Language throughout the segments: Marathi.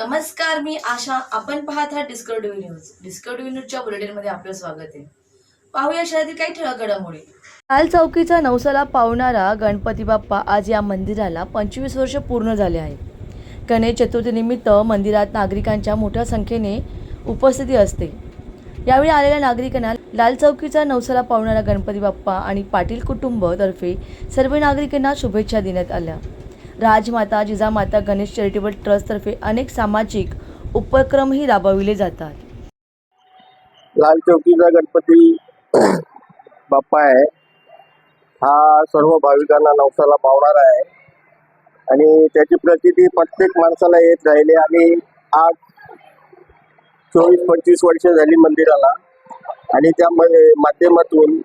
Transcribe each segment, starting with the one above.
नमस्कार मी आशा. आपण पाहत आहात डिस्कवरी न्यूज डिस्कवरी न्यूजच्या बुलेटिनमध्ये आपलं स्वागत आहे. पाहूया शहरातील काही ठळक घडामोडी. लाल चौकीचा नवसाला पावणारा गणपती बाप्पा आज या मंदिराला पंचवीस वर्ष पूर्ण झाले आहे. गणेश चतुर्थीनिमित्त मंदिरात नागरिकांच्या मोठ्या संख्येने उपस्थिती असते. यावेळी आलेल्या नागरिकांना लाल चौकीचा नवसाला पावणारा गणपती बाप्पा आणि पाटील कुटुंब तर्फे सर्व नागरिकांना शुभेच्छा देण्यात आल्या. राजमाता जिजामाता गणेश चॅरिटेबल ट्रस्टतर्फे अनेक सामाजिक उपक्रमही राबविले जातात. लाल चौकीचा गणपती बाप्पा आहे. हा सर्व भाविकांना नवसाला पावणारा आहे. आणि त्याची प्रचिती प्रत्येक माणसाला येत राहिली आणि आज चोवीस पंचवीस वर्ष झाली मंदिराला. आणि त्या माध्यमातून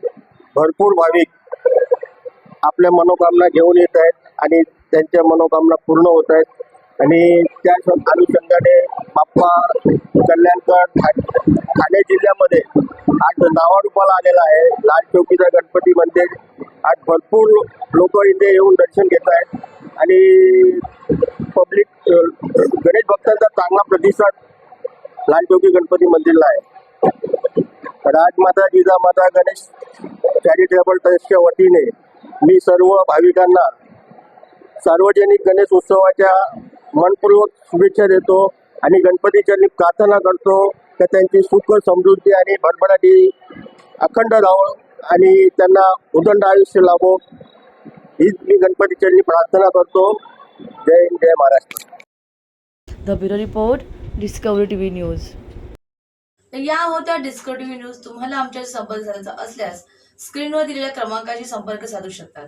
भरपूर भाविक आपल्या मनोकामना घेऊन येत आहेत. आणि त्यांच्या मनोकामना पूर्ण होत आहेत. आणि त्या अनुषंगाने बाप्पा कल्याणकर ठा- ठाणे जिल्ह्यामध्ये आज नावारूपाला आलेला आहे. लाल चौकीचा गणपती मंदिर. आज भरपूर लोक इथे येऊन दर्शन घेत आहेत. आणि पब्लिक गणेश भक्तांचा चांगला प्रतिसाद लाल चौकी गणपती मंदिरला आहे. राजमाता जिजामाता गणेश चॅरिटेबल ट्रस्टच्या वतीने मी सर्व भाविकांना सार्वजनिक गणेश उत्सवाच्या मनपूर्वक शुभेच्छा देतो आणि गणपतीच्या प्रार्थना करतो की त्यांची सुख समृद्धी आणि भरभराटी अखंड राहो आणि त्यांना उदंड आयुष्य लाभो. हीच मी गणपतीच्या प्रार्थना करतो. जय हिंद जय Maharashtra. The bureau report Discovery T V news. या होत्या डिस्कवरी टी व्ही न्यूज तुम्हाला आमच्याशी संपर्क साधायचा असल्यास स्क्रीनवर दिलेल्या क्रमांकाशी संपर्क साधू शकतात.